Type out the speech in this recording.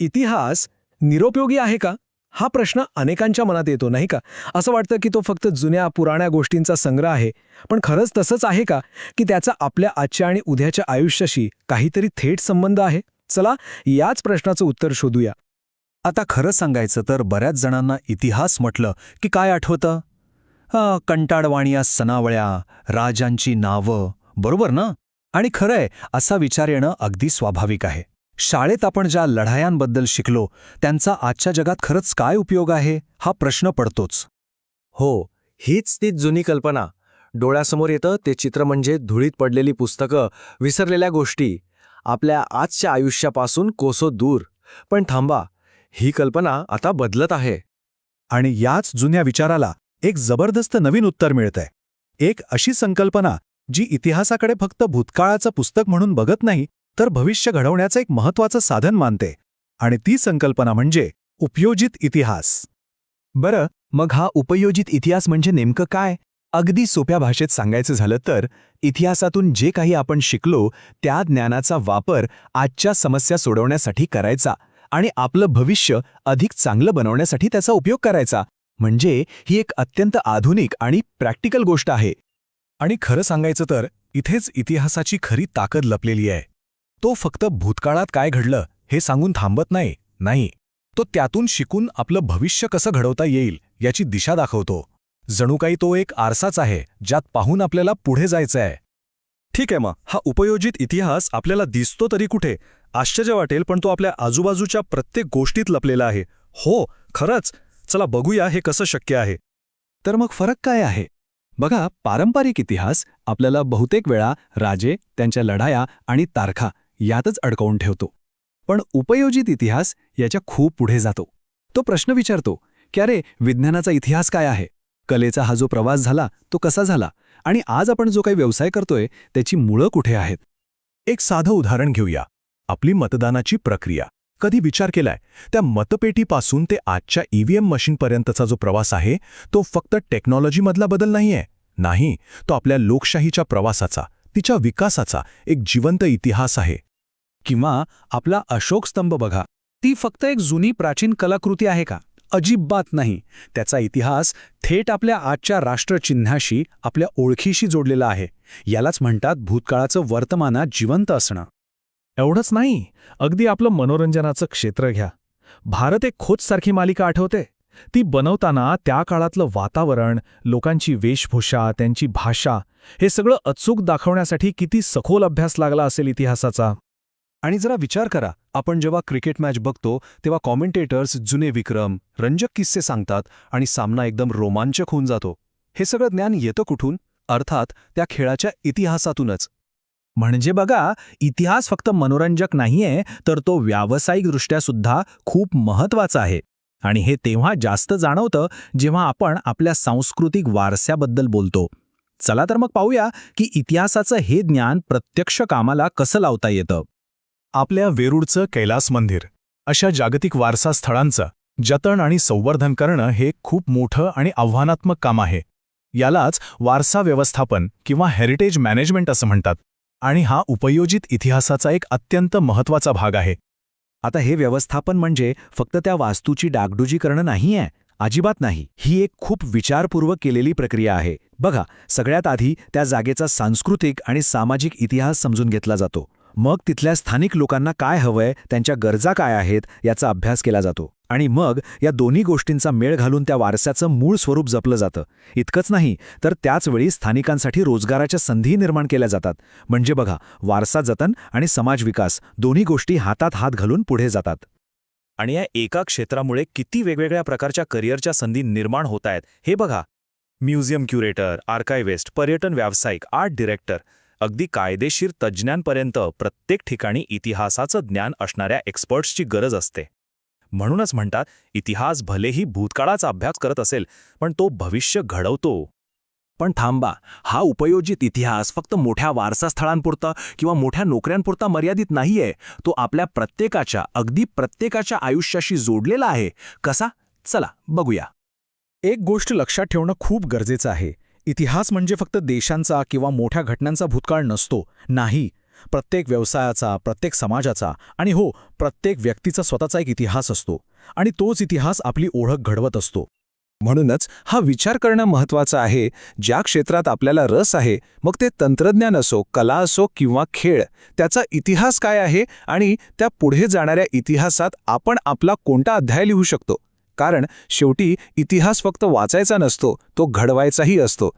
इतिहास निरुपयोगी आहे का? हा प्रश्न अनेकांच्या मनात येतो नाही का? असं वाटतं की तो फक्त जुन्या पुराण्या गोष्टींचा संग्रह आहे. पण खरंच तसंच आहे का की त्याचा आपल्या आजच्या आणि उद्याच्या आयुष्याशी काहीतरी थेट संबंध आहे? चला याच प्रश्नाचं उत्तर शोधूया. आता खरं सांगायचं तर बऱ्याच जणांना इतिहास म्हटलं की काय आठवतं? हा सनावळ्या राजांची नावं बरोबर ना? आणि खरंय असा विचार येणं अगदी स्वाभाविक आहे. शाळेत आपण ज्या लढायांबद्दल शिकलो त्यांचा आजच्या जगात खरंच काय उपयोग आहे हा प्रश्न पडतोच. हो हीच ती जुनी कल्पना. डोळ्यासमोर येतं ते चित्र म्हणजे धुळीत पडलेली पुस्तकं विसरलेल्या गोष्टी. आपल्या आजच्या आयुष्यापासून कोसो दूर. पण थांबा ही कल्पना आता बदलत आहे. आणि याच जुन्या विचाराला एक जबरदस्त नवीन उत्तर मिळतंय. एक अशी संकल्पना जी इतिहासाकडे फक्त भूतकाळाचं पुस्तक म्हणून बघत नाही तर भविष्य घडवण्याचं एक महत्वाचं साधन मानते. आणि ती संकल्पना म्हणजे उपयोजित इतिहास. बरं मग हा उपयोजित इतिहास म्हणजे नेमकं काय? अगदी सोप्या भाषेत सांगायचं झालं तर इतिहासातून जे काही आपण शिकलो त्या ज्ञानाचा वापर आजच्या समस्या सोडवण्यासाठी करायचा आणि आपलं भविष्य अधिक चांगलं बनवण्यासाठी त्याचा उपयोग करायचा. म्हणजे ही एक अत्यंत आधुनिक आणि प्रॅक्टिकल गोष्ट आहे. आणि खरं सांगायचं तर इथेच इतिहासाची खरी ताकद लपलेली आहे. तो फक्त भूतकाळात काय घडलं हे सांगून थांबत नाही नाही. तो त्यातून शिकून आपलं भविष्य कसं घडवता येईल याची दिशा दाखवतो. जणू काही तो एक आरसाच आहे ज्यात पाहून आपल्याला पुढे जायचं आहे ठीक आहे मग. हा उपयोजित इतिहास आपल्याला दिसतो तरी कुठे? आश्चर्य वाटेल पण तो आपल्या आजूबाजूच्या प्रत्येक गोष्टीत लपलेला आहे. हो खरंच. चला बघूया हे कसं शक्य आहे. तर मग फरक काय आहे? बघा पारंपरिक इतिहास आपल्याला बहुतेक वेळा राजे त्यांच्या लढाया आणि तारखा यातच अडकवून ठेवतो. पण उपयोजित इतिहास याच्या खूप पुढे जातो. तो प्रश्न विचारतो की अरे विज्ञानाचा इतिहास काय आहे? कलेचा हा जो प्रवास झाला तो कसा झाला? आणि आज आपण जो काही व्यवसाय करतोय त्याची मुळं कुठे आहेत? एक साधं उदाहरण घेऊया. आपली मतदानाची प्रक्रिया. कधी विचार केलाय? त्या मतपेटीपासून ते आजच्या ईव्हीएम मशीनपर्यंतचा जो प्रवास आहे तो फक्त टेक्नॉलॉजीमधला बदल नाहीये. नाही तो आपल्या लोकशाहीच्या प्रवासाचा तिच्या विकासाचा एक जिवंत इतिहास आहे. किंवा आपला अशोक स्तंभ बघा. ती फक्त एक जुनी प्राचीन कलाकृती आहे का? अजिबात नाही. त्याचा इतिहास थेट आपल्या आजच्या राष्ट्रचिन्हाशी आपल्या ओळखीशी जोडलेला आहे. यालाच म्हणतात भूतकाळाचं वर्तमानात जिवंत असणं. एवढंच नाही. अगदी आपलं मनोरंजनाचं क्षेत्र घ्या. भारत एक खोजसारखी मालिका आठवते. ती बनवताना त्या काळातलं वातावरण लोकांची वेशभूषा त्यांची भाषा हे सगळं अचूक दाखवण्यासाठी किती सखोल अभ्यास लागला असेल इतिहासाचा. आणि जरा विचार करा. आपण जेव्हा क्रिकेट मॅच बघतो तेव्हा कॉमेंटेटर्स जुने विक्रम रंजक किस्से सांगतात आणि सामना एकदम रोमांचक होऊन जातो. हे सगळं ज्ञान येतं कुठून? अर्थात त्या खेळाच्या इतिहासातूनच. म्हणजे बघा इतिहास फक्त मनोरंजक नाहीये तर तो व्यावसायिकदृष्ट्या सुद्धा खूप महत्त्वाचा आहे. आणि हे तेव्हा जास्त जाणवतं जेव्हा आपण आपल्या सांस्कृतिक वारस्याबद्दल बोलतो. चला तर मग पाहूया की इतिहासाचं हे ज्ञान प्रत्यक्ष कामाला कसं लावता येतं. आपल्या वेरूळचं कैलास मंदिर. अशा जागतिक वारसा स्थळांचं जतन आणि संवर्धन करणं हे खूप मोठं आणि आव्हानात्मक काम आहे. यालाच वारसा व्यवस्थापन किंवा हेरिटेज मॅनेजमेंट असं म्हणतात. आणि हा उपयोजित इतिहासाचा एक अत्यंत महत्त्वाचा भाग आहे. आता हे व्यवस्थापन म्हणजे फक्त त्या वास्तूची डागडुजी करणं नाहीये अजिबात नाही. ही एक खूप विचारपूर्वक केलेली प्रक्रिया आहे. बघा सगळ्यात आधी त्या जागेचा सांस्कृतिक आणि सामाजिक इतिहास समजून घेतला जातो. मग तिथल्या स्थानिक लोकांना काय हवंय त्यांच्या गरजा काय आहेत याचा अभ्यास केला जातो. आणि मग या दोन्ही गोष्टींचा मेळ घालून त्या वारसाचं मूळ स्वरूप जपलं जातं. इतकंच नाही तर त्याचवेळी स्थानिकांसाठी रोजगाराच्या संधी निर्माण केल्या जातात. म्हणजे बघा वारसा जतन आणि समाज विकास दोन्ही गोष्टी हातात हात घालून पुढे जातात. आणि या एका क्षेत्रामुळे किती वेगवेगळ्या प्रकारच्या करिअरच्या संधी निर्माण होत आहेत हे बघा. म्युझियम क्युरेटर आर्कायव्हिस्ट पर्यटन व्यावसायिक आर्ट डिरेक्टर अगदी कायदेशीर तज्ज्ञांपर्यंत प्रत्येक ठिकाणी इतिहासाचं ज्ञान असणाऱ्या एक्सपर्ट्सची गरज असते. म्हणूनच म्हणतात इतिहास भलेही भूतकाळाचा अभ्यास करत असेल पण तो भविष्य घडवतो. पण थांबा हा उपयोजित इतिहास फक्त मोठ्या वारसास्थळांपुरता किंवा मोठ्या नोकऱ्यांपुरता मर्यादित नाहीये. तो आपल्या प्रत्येकाच्या अगदी प्रत्येकाच्या आयुष्याशी जोडलेला आहे. कसा? चला बघूया. एक गोष्ट लक्षात ठेवणं खूप गरजेचं आहे. इतिहास म्हणजे फक्त देशांचा किंवा मोठ्या घटनांचा भूतकाळ नसतो नाही. प्रत्येक व्यवसायाचा प्रत्येक समाजाचा आणि हो प्रत्येक व्यक्तीचा स्वतःचा एक इतिहास असतो आणि तोच इतिहास आपली ओळख घडवत असतो. म्हणूनच हा विचार करणं महत्त्वाचा आहे. ज्या क्षेत्रात आपल्याला रस आहे मग ते तंत्रज्ञान असो कला असो किंवा खेळ त्याचा इतिहास काय आहे आणि त्या पुढे जाणाऱ्या इतिहासात आपण आपला कोणता अध्याय लिहू शकतो? कारण शेवटी इतिहास फक्त वाचायचा नसतो तो घडवायचाही असतो.